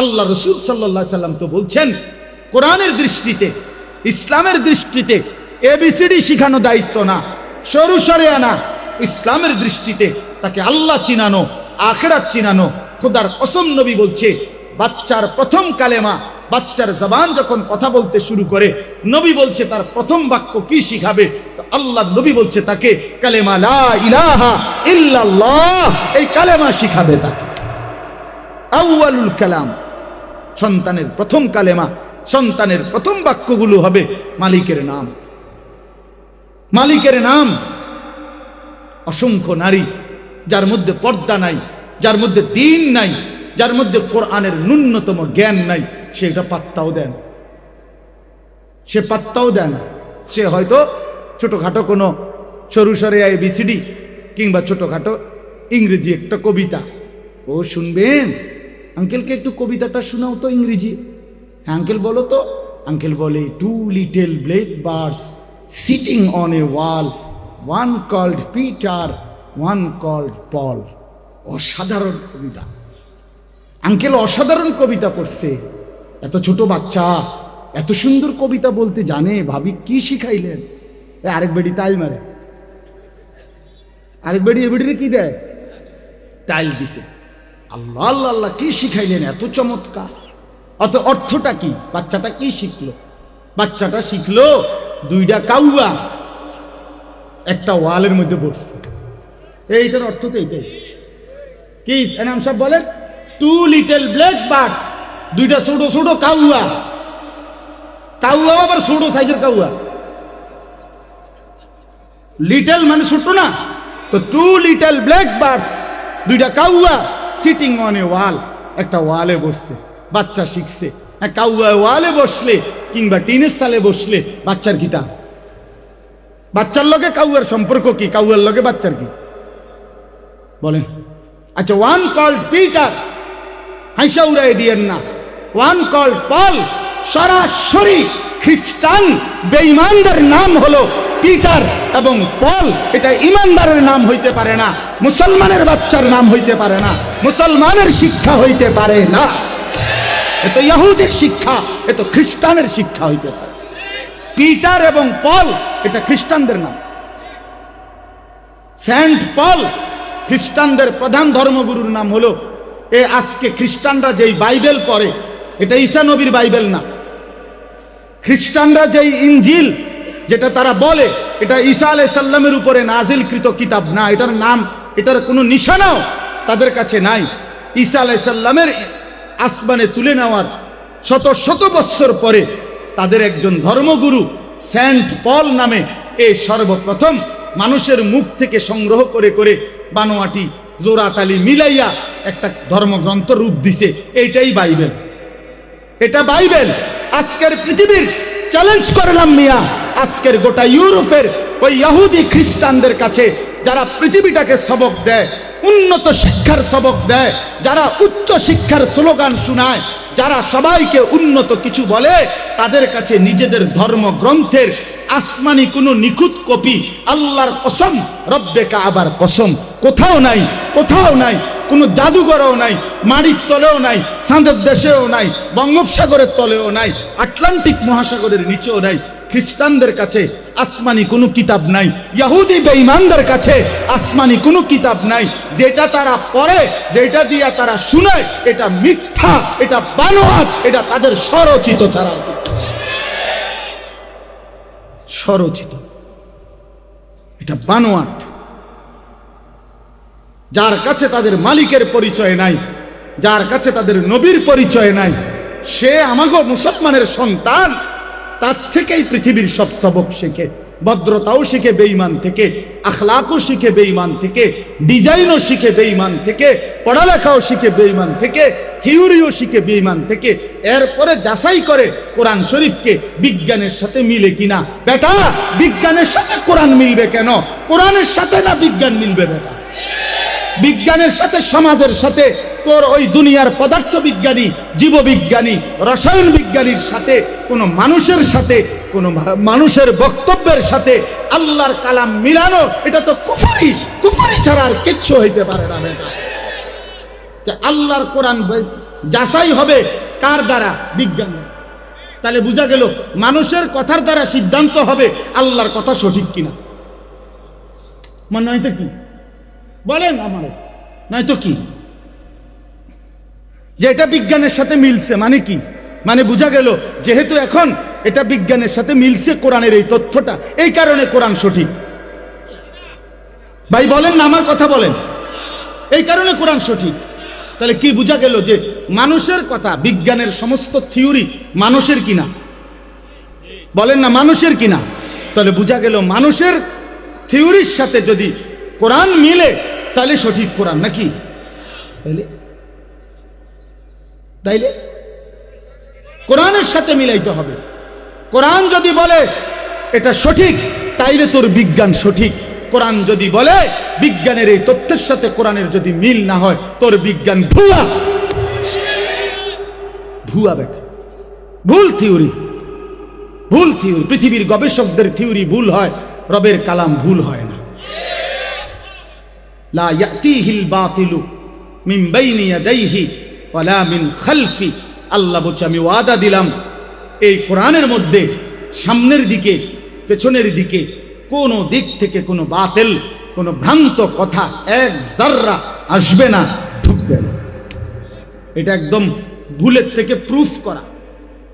আল্লাহ রসুল সাল্লাহ সাল্লাম তো বলছেন, কোরআনের দৃষ্টিতে, ইসলামের দৃষ্টিতে এবিসিডি শিখানো দায়িত্ব না, সরু সরে আনা। ইসলামের দৃষ্টিতে তাকে আল্লাহ চিনানো, আখেরাত চিনানো। খোদার অসম নবী বলছে, বাচ্চার প্রথম কালেমা, বাচ্চার জবান যখন কথা বলতে শুরু করে, নবী বলছে তার প্রথম বাক্য কি শিখাবে? আল্লাহ নবী বলছে তাকে, কালেমা লা ইলাহা ইল্লাল্লাহ, এই কালেমা শিখাবে তাকে। আউয়ালুল কালাম। সন্তানের প্রথম কালেমা, সন্তানের প্রথম বাক্যগুলো হবে মালিকের নাম। মালিকের নাম অসংখ্য নারী, যার মধ্যে পর্দা নাই, যার মধ্যে দিন নাই, যার মধ্যে কোরআনের ন্যূনতম জ্ঞান নাই, সে এটা পাত্তাও দেন সে পাত্তাও দেন না। সে হয়তো ছোটখাটো কোনো সরু সরে আয় বিসিডি কিংবা ছোটখাটো ইংরেজি একটা কবিতা। ও শুনবেন? আঙ্কেলকে একটু কবিতাটা শোনাও তো ইংরেজি। হ্যাঁ আঙ্কেল বলো তো। আঙ্কেল বলে two little black birds sitting on a wall one called Peter one called Paul অসাধারণ কবিতা। আঙ্কেল অসাধারণ কবিতা পড়ছে। এত ছোট বাচ্চা, এত সুন্দর কবিতা বলতে জানে, ভাবি কি শিখাইলেন? আরেক বেডি তাইল মারে। আরেক বেডি, এ বেডিরে কি দেয়? তাইল দিছে। আল্লাহ আল্লাহ আল্লাহ, কি শিখাইলেন এত চমৎকার? অত অর্থটা কি? বাচ্চাটা কি শিখলো? বাচ্চাটা শিখলো দুইটা কাউয়া, একটা ওয়ালের মধ্যে বসছে। এইটার অর্থ তো এইটাই কি এনাম সাহেব বলেন? টু লিটল ব্ল্যাক বার্ডস দুইটা ছোট ছোট কাউয়া। কাউয়া আবার ছোট সাইজের কাউয়া। লিটল মানে ছোট না। তো টু লিটল ব্ল্যাক বার্ডস দুইটা কাউয়া। সিটিং অন এ ওয়াল একটা ওয়ালে বসছে, বাচ্চা শিখছে। কাউয়া ওয়ালে বসলে কিংবা টিনের সালে বসলে বাচ্চার কিতা বাচ্চার লগে কাউয়ার সম্পর্ক কি? কাউয়ার লগে বাচ্চার কি? বলেন। আচ্ছা ওয়ান কল্ড পিটার হাইসা উড়াই দিয়েন না। ওয়ান কল্ড পল সরাসরি খ্রিস্টান বেঈমানদের নাম হলো পিটার এবং পল। এটা ইমানদারের নাম হইতে পারে না, মুসলমানের বাচ্চার নাম হইতে পারে না, মুসলমানের শিক্ষা হইতে পারে না। এ তো ইহুদির শিক্ষা, এ তো খ্রিস্টানের শিক্ষা হইতে পারে। পিটার এবং পল, এটা খ্রিস্টানদের নাম। সেন্ট পল, খ্রিস্টানদের প্রধান ধর্মগুরুর নাম হলো, এ আজকে খ্রিস্টানরা যেই বাইবেল পড়ে, এটা ঈসা নবীর বাইবেল না। খ্রিস্টানরা যেই ইঞ্জিল যেটা তারা বলে, এটা ঈসা আলাই সাল্লামের উপরে নাজিলকৃত কিতাব না, এটার নাম, এটার কোনো নিশানাও তাদের কাছে নাই। ঈসা আলাই সাল্লামের আসমানে তুলে নেওয়ার শত শত বৎসর পরে তাদের একজন ধর্মগুরু সেন্ট পল নামে এ সর্বপ্রথম মানুষের মুখ থেকে সংগ্রহ করে করে বানোয়াটি জোরাতালি মিলাইয়া একটা ধর্মগ্রন্থ রূপ দিছে। এইটাই বাইবেল। এটা বাইবেল। আজকের পৃথিবীর চ্যালেঞ্জ করলাম মিয়া। আজকের গোটা ইউরোপের ওই ইহুদি খ্রিস্টানদের কাছে যারা পৃথিবীটাকে সবক দেয়, উন্নত শিক্ষার সবক দেয়, যারা উচ্চ শিক্ষার স্লোগান শোনায়, যারা সবাইকে উন্নত কিছু বলে, তাদের কাছে নিজেদের ধর্মগ্রন্থের আসমানি কোনো নিখুঁত কপি, আল্লাহর কসম রব্বেকা আবার কসম, কোথাও নাই কোথাও নাই কোনো জাদুঘরও নাই, মাড়ির তলেও নাই সাঁদের দেশেও নাই, বঙ্গোপসাগরের তলেও নাই, আটলান্টিক মহাসাগরের নিচেও নাই, খ্রিস্টানদের কাছে আসমানি কোনো কিতাব নাই, ইয়াহুদি বেঈমানদের কাছে আসমানি কোনো কিতাব নাই, যেটা তারা পড়ে, যেটা দিয়া তারা শুনে, এটা মিথ্যা, এটা বানোয়াট, এটা তাদের স্বরচিত ছাড়া। স্বরচিত এটা বানোয়াট যার কাছে তাদের মালিকের পরিচয় নাই, যার কাছে তাদের নবীর পরিচয় নাই, সে আমাগো মুসলমানের সন্তান। তার থেকেই পৃথিবীর সব সবক শেখে, ভদ্রতাও শিখে, বেঈমান থেকে, আখলাকও শিখে, বেঈমান থেকে, ডিজাইনও শিখে, বেঈমান থেকে, পড়ালেখাও শিখে, বেঈমান থেকে, থিওরিও শিখে, বেঈমান থেকে। এরপরে যাচাই করে কোরআন শরীফকে বিজ্ঞানের সাথে মিলে কিনা। বেটা, বিজ্ঞানের সাথে কোরআন মিলবে কেন? কোরআনের সাথে না বিজ্ঞান মিলবে বেটা? বিজ্ঞানের সাথে, সমাজের সাথে, তোর ওই দুনিয়ার পদার্থ বিজ্ঞানী জীববিজ্ঞানী রসায়ন বিজ্ঞানীর সাথে, কোনো মানুষের সাথে, কোনো মানুষের বক্তব্যের সাথে আল্লাহর কালাম মিলানো, এটা তো কুফারি কুফারি ছাড়া আর কিচ্ছু হইতে পারে না বেটা। আল্লাহর কোরআন যাচাই হবে কার দ্বারা? বিজ্ঞান তাহলে বোঝা গেল, মানুষের কথার দ্বারা সিদ্ধান্ত হবে আল্লাহর কথা সঠিক কিনা। মনে নয়তো কি? বলেন আমার, নয়তো কি? যে এটা বিজ্ঞানের সাথে মিলছে মানে কি? মানে বোঝা গেল, যেহেতু এখন এটা বিজ্ঞানের সাথে মিলছে কোরআনের এই তথ্যটা, এই কারণে কোরআন সঠিক। ভাই, বলেন না, আমার কথা বলেন। এই কারণে কোরআন সঠিক। তাহলে কি বোঝা গেল যে মানুষের কথা, বিজ্ঞানের সমস্ত থিওরি মানুষের কিনা? বলেন না, মানুষের কিনা? তাহলে বোঝা গেল, মানুষের থিওরির সাথে যদি কোরআন মিলে তাহলে সঠিক কোরআন নাকি? তাইলে তাইলে কোরআনের সাথে মিলাইতে হবে। কোরআন যদি বলে এটা সঠিক, তাইলে তোর বিজ্ঞান সঠিক। কোরআন যদি বলে বিজ্ঞানের এই তথ্যের সাথে কোরআনের যদি মিল না হয়, তোর বিজ্ঞান ভুয়া। ভুয়া বেটা ভুল থিওরি। ভুল থিওরি। পৃথিবীর গবেষকদের থিওরি ভুল হয়, রবের কালাম ভুল হয় না। লা ইয়াতিহিল বাতিলু মিন বাইনি ইয়াদাইহি ওয়ালা মিন খালফি। আল্লাহ বলছে, আমি ওয়াদা দিলাম, এই কোরআনের মধ্যে সামনের দিকে, পেছনের দিকে কোনো দিক থেকে কোনো বাতিল, কোনো ভ্রান্ত কথা এক জাররা আসবে না, ঢুকবে না। এটা একদম বুলেট থেকে প্রুফ করা।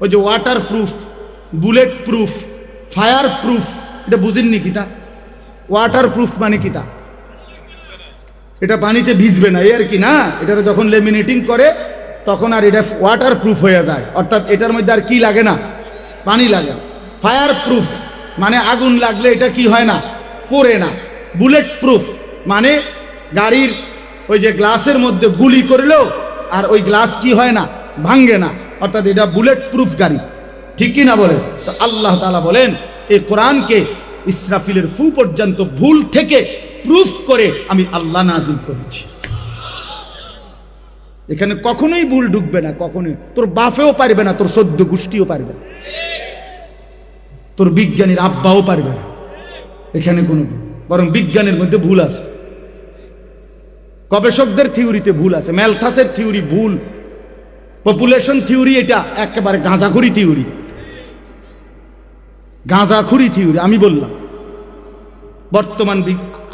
ওই যে water proof, bullet proof, fire proof, এটা বুঝেননি কিতা ওয়াটার প্রুফ মানে কিতা এটা পানিতে ভিজবে না, এই আর কি না? এটা যখন লেমিনেটিং করে, তখন আর এটা ওয়াটার প্রুফ হয়ে যায়। অর্থাৎ এটার মধ্যে আর কি লাগে না? পানি লাগে। ফায়ার প্রুফ মানে আগুন লাগলে এটা কি হয় না? পড়ে না। বুলেট প্রুফ মানে গাড়ির ওই যে গ্লাসের মধ্যে গুলি করলেও আর ওই গ্লাস কি হয় না? ভাঙ্গে না। অর্থাৎ এটা বুলেট প্রুফ গাড়ি। ঠিক কি না বলেন? তো আল্লাহ তালা বলেন, এই কোরআনকে ইসরাফিলের ফু পর্যন্ত ভুল থেকে প্রুফ করে আমি আল্লাহ নাজিল করেছি। এখানে কখনোই ভুল ঢুকবে না, কখনোই। তোর বাফেও পারবে না, তোর সদ্য গোষ্ঠীও পারবে না। তোর বিজ্ঞানীর আব্বাও পারবে না। এখানে কোনো। বরং বিজ্ঞানের মধ্যে ভুল আছে। গবেষকদের থিওরিতে ভুল আছে। ম্যালথাসের থিওরি ভুল। পপুলেশন থিওরি এটা একেবারে গাঁজাখুরি থিওরি। গাঁজাখুরি থিওরি, আমি বললাম। বর্তমান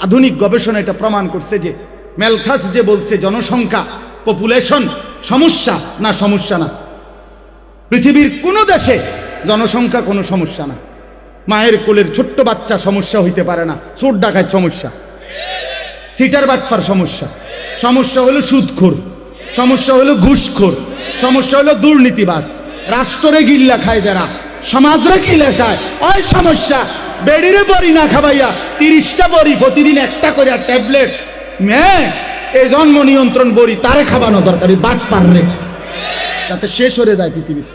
আধুনিক গবেষণা এটা প্রমাণ করছে যে ম্যালথাস যে বলছে, জনসংখ্যা পপুলেশন সমস্যা না সমস্যা না। পৃথিবীর কোনো দেশে জনসংখ্যা কোনো সমস্যা না। মায়ের কোলের ছোট্ট বাচ্চা সমস্যা হইতে পারে না, চোর ডাকায় সমস্যা। সিটার বাটফার সমস্যা। সমস্যা হলো সুদখোর। সমস্যা হলো ঘুষখোর। সমস্যা হলো দুর্নীতিবাস রাষ্ট্রে গিল্লা খায় যারা, সমাজরে গিল্লা খায়। ওই সমস্যা বেডিরে বড়ি না খাবাইয়া তিরিশটা বড়ি প্রতিদিন একটা করে ট্যাবলেট। মেয়ে, এই জন্ম নিয়ন্ত্রণ বড়ি তারে খাবানো দরকারি, বাট পারলে যাতে শেষ হয়ে যায় পৃথিবীতে।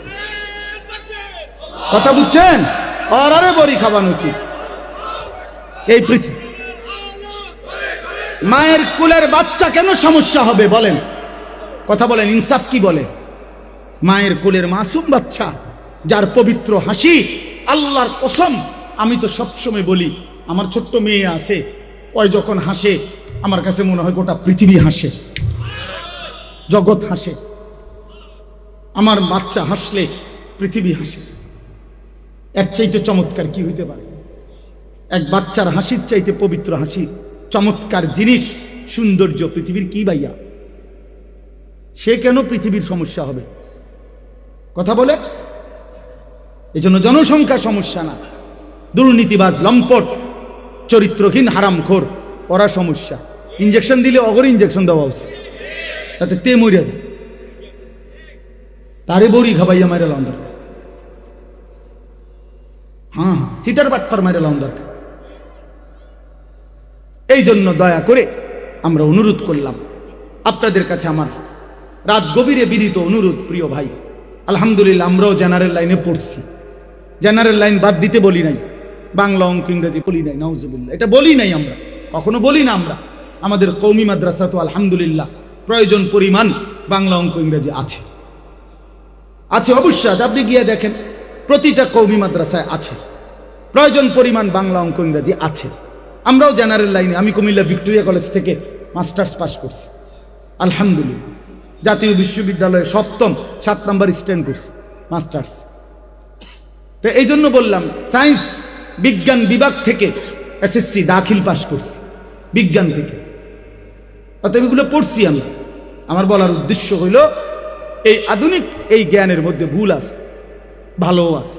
কথা বুঝছেন? আরে বড়ি খাবানো উচিত। এই পৃথিবী। মায়ের কুলের বাচ্চা কেন সমস্যা হবে বলেন? কথা বলেন, ইনসাফ কি বলে? মায়ের কুলের মাসুম বাচ্চা, যার পবিত্র হাসি, আল্লাহর কসম আমি তো সবসময় বলি, আমার ছোট্ট মেয়ে আছে, ওই যখন হাসে, আমার কাছে মনে হয় গোটা পৃথিবী হাসে, জগৎ হাসে। আমার বাচ্চা হাসলে পৃথিবী হাসে। এর চাইতে চমৎকার কি হইতে পারে? এক বাচ্চার হাসির চাইতে পবিত্র হাসি, চমৎকার জিনিস, সৌন্দর্য পৃথিবীর কি বাইয়া সে কেন পৃথিবীর সমস্যা হবে? কথা বলে? এই জন্য জনসংখ্যা সমস্যা না। দুর্নীতিবাজ, লম্পট, চরিত্রহীন, হারামখোর ওরা সমস্যা। ইঞ্জেকশন দিলে অগর ইঞ্জেকশন দেওয়া উচিত। তাতে তে মরিয়া যায়। তারে বড়ি খাবাইয়া মারে লাম দরকার। হ্যাঁ হ্যাঁ সিটার বাটপার মারে লাম দরকার। এই জন্য দয়া করে আমরা অনুরোধ করলাম, আপনাদের কাছে আমার রাত গভীরে বিনীত অনুরোধ, প্রিয় ভাই। আলহামদুলিল্লাহ, আমরাও জেনারেল লাইনে পড়ছি। জেনারেল লাইন বাদ দিতে বলি নাই। বাংলা অঙ্ক ইংরেজি বলি নাই নওজুবিল্লা এটা বলি নাই আমরা, কখনো বলি না আমরা। আমাদের কৌমি মাদ্রাসা তো আলহামদুলিল্লাহ, প্রয়োজন পরিমাণ বাংলা অঙ্ক ইংরেজি আছে। আছে অবশ্যই। আপনি গিয়ে দেখেন, প্রতিটা কৌমি মাদ্রাসায় আছে। প্রয়োজন পরিমাণ বাংলা অঙ্ক ইংরেজি আছে। আমরাও জেনারেল লাইনে, আমি কুমিল্লা ভিক্টোরিয়া কলেজ থেকে মাস্টার্স পাস করছি। আলহামদুলিল্লাহ। জাতীয় বিশ্ববিদ্যালয়ে সপ্তম, সাত নাম্বার স্ট্যান্ড করছি, মাস্টার্স। তো এই জন্য বললাম, সায়েন্স বিজ্ঞান বিভাগ থেকে এসএসসি দাখিল পাশ করছি, বিজ্ঞান থেকে। অতএব এগুলো পড়ছি আমি আমার বলার উদ্দেশ্য হইল, এই আধুনিক এই জ্ঞানের মধ্যে ভুল আছে, ভালোও আছে।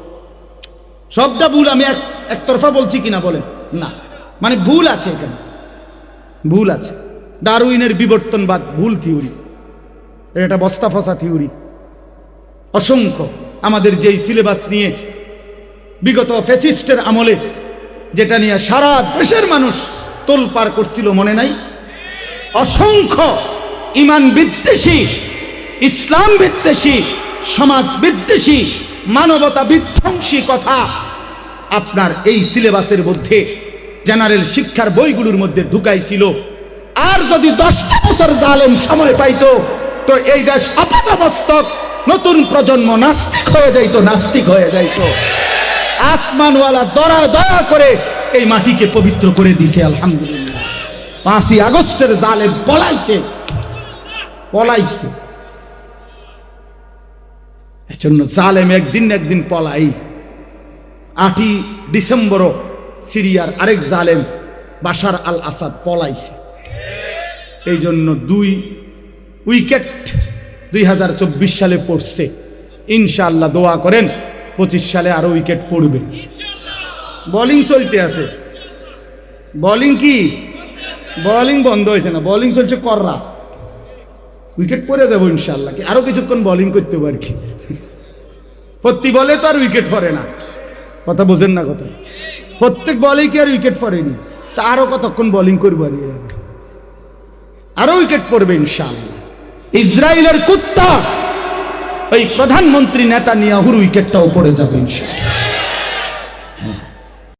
সবটা ভুল আমি এক, একতরফা বলছি কিনা বলেন? না। মানে ভুল আছে এখানে। ভুল আছে। ডারউইনের বিবর্তনবাদ, ভুল থিওরি। এটা বস্তা ফসা থিওরি। অসংখ্য। আমাদের যেই সিলেবাস নিয়ে বিগত ফেসিস্টের আমলে যেটা নিয়ে সারা দেশের মানুষ তোলপার করছিল মনে নাই? অসংখ্য ইমান বিদ্বেষী, ইসলাম বিদ্বেষী, সমাজ বিদ্বেষী, মানবতা বিধ্বংসী কথা আপনার এই সিলেবাসের মধ্যে, জেনারেল শিক্ষার বইগুলোর মধ্যে ঢুকাইছিল। আর যদি দশটা বছর জালেম সময় পাইতো, তো এই দেশ আপাতমস্তক নতুন প্রজন্ম নাস্তিক হয়ে যাইতো, নাস্তিক হয়ে যাইতো। আসমানওয়ালা দরা দয়া করে এই মাটিকে পবিত্র করে দিছে, আলহামদুলিল্লাহ। পাঁচই আগস্টের জালে পলাইছে পলাইছে। এজন্য জালেম একদিন একদিন পলাই। আটই ডিসেম্বরও সিরিয়ার আরেক জালেম বাশার আল আসাদ পলাইছে। এই জন্য দুই উইকেট দুই হাজার চব্বিশ সালে পড়ছে। ইনশাআল্লাহ দোয়া করেন। পঁচিশ সালে আরও উইকেট পড়বে। বোলিং চলতে আছে। বোলিং কি? বোলিং বন্ধ হয়েছে না। বোলিং চলছে কররা। উইকেট পরে যাব ইনশাল্লাহ কি আরও কিছুক্ষণ বোলিং করতে পারি কি। প্রতি বলে তো আর উইকেট পড়ে না। কথা বোঝেন না কথা। প্রত্যেক বলেই কি আর উইকেট পড়েনি? তা আরও কতক্ষণ বোলিং করব আর ইয়ে। আরও উইকেট পড়বে ইনশাল্লাহ ইসরায়েলের কুত্তা ওই প্রধানমন্ত্রী নেতা নিয়াহুর উইকেটটাও পড়ে যাবে ইনশাল্লাহ